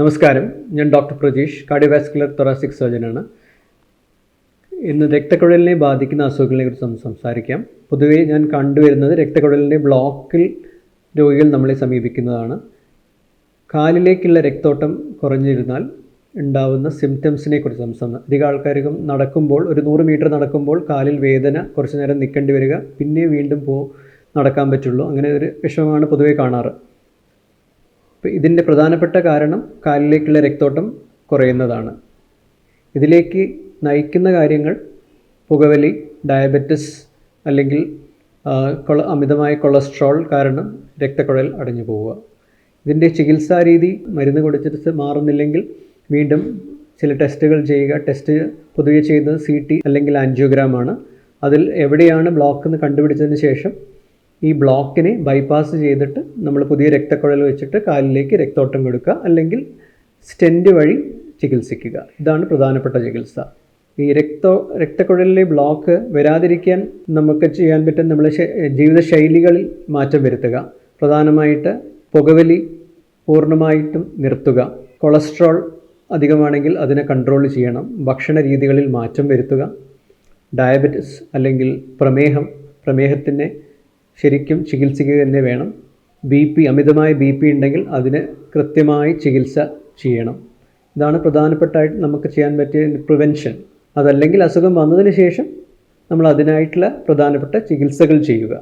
നമസ്കാരം. ഞാൻ doctor Prajeesh cardiovascular thoracic സർജനാണ് ഇന്ന് രക്തക്കുഴലിനെ ബാധിക്കുന്ന അസുഖങ്ങളെ കുറിച്ച് നമുക്ക് സംസാരിക്കാം. പൊതുവേ ഞാൻ കണ്ടുവരുന്നത് രക്തക്കുഴലിന്റെ ബ്ലോക്കിൽ രോഗികൾ നമ്മളെ സമീപിക്കുന്നതാണ്. കാലിലേക്കുള്ള രക്തോട്ടം കുറഞ്ഞിരുന്നാൽ ഉണ്ടാവുന്ന സിംറ്റംസിനെ കുറിച്ച് സംസാരിക്കാം അധികം ആൾക്കാർക്കും നടക്കുമ്പോൾ ഒരു നൂറ് മീറ്റർ നടക്കുമ്പോൾ കാലിൽ വേദന കുറച്ച് നേരം നിൽക്കേണ്ടി വരിക. പിന്നെ വീണ്ടും പോ നടക്കാൻ പറ്റുള്ളൂ. അങ്ങനെ ഒരു വിഷമമാണ് പൊതുവേ കാണാറ്. ഇതിന്റെ പ്രധാനപ്പെട്ട കാരണം കാലിലേക്കുള്ള രക്തോട്ടം കുറയുന്നതാണ്. ഇതിലേക്ക് നയിക്കുന്ന കാര്യങ്ങൾ പുകവലി ഡയബറ്റിസ് അല്ലെങ്കിൽ അമിതമായ കൊളസ്ട്രോൾ കാരണം രക്തക്കുഴൽ അടഞ്ഞു പോവുക. ഇതിന്റെ ചികിത്സാ രീതി മരുന്ന് കൊടുത്തിട്ട് മാറുന്നില്ലെങ്കിൽ വീണ്ടും ചില ടെസ്റ്റുകൾ ചെയ്യുക. ടെസ്റ്റ് പൊതുവെ ചെയ്യുന്നത് സി ടി അല്ലെങ്കിൽ ആൻജിയോഗ്രാം ആണ്. അതിൽ എവിടെയാണ് ബ്ലോക്ക് എന്ന് കണ്ടുപിടിച്ചതിന് ശേഷം ഈ ബ്ലോക്കിനെ ബൈപ്പാസ് ചെയ്തിട്ട് നമ്മൾ പുതിയ രക്തക്കുഴൽ വെച്ചിട്ട് കാലിലേക്ക് രക്തോട്ടം കൊടുക്കുക അല്ലെങ്കിൽ സ്റ്റെന്റ് വഴി ചികിത്സിക്കുക. ഇതാണ് പ്രധാനപ്പെട്ട ചികിത്സ. ഈ രക്തോ രക്തക്കുഴലിലെ ബ്ലോക്ക് വരാതിരിക്കാൻ നമുക്ക് ചെയ്യാൻ പറ്റും നമ്മൾ ജീവിതശൈലികളിൽ മാറ്റം വരുത്തുക. പ്രധാനമായിട്ട് പുകവലി പൂർണമായിട്ടും നിർത്തുക. കൊളസ്ട്രോൾ അധികമാണെങ്കിൽ അതിനെ കൺട്രോൾ ചെയ്യണം. ഭക്ഷണ രീതികളിൽ മാറ്റം വരുത്തുക. ഡയബറ്റിസ് അല്ലെങ്കിൽ പ്രമേഹം പ്രമേഹത്തിനെ ശരിക്കും ചികിത്സിക്കുക തന്നെ വേണം. ബി പി അമിതമായ ബി പി ഉണ്ടെങ്കിൽ അതിന് കൃത്യമായി ചികിത്സ ചെയ്യണം. ഇതാണ് പ്രധാനപ്പെട്ടായിട്ട് നമുക്ക് ചെയ്യാൻ പറ്റിയ പ്രിവെൻഷൻ അതല്ലെങ്കിൽ അസുഖം വന്നതിന് ശേഷം നമ്മൾ അതിനായിട്ടുള്ള പ്രധാനപ്പെട്ട ചികിത്സകൾ ചെയ്യുക.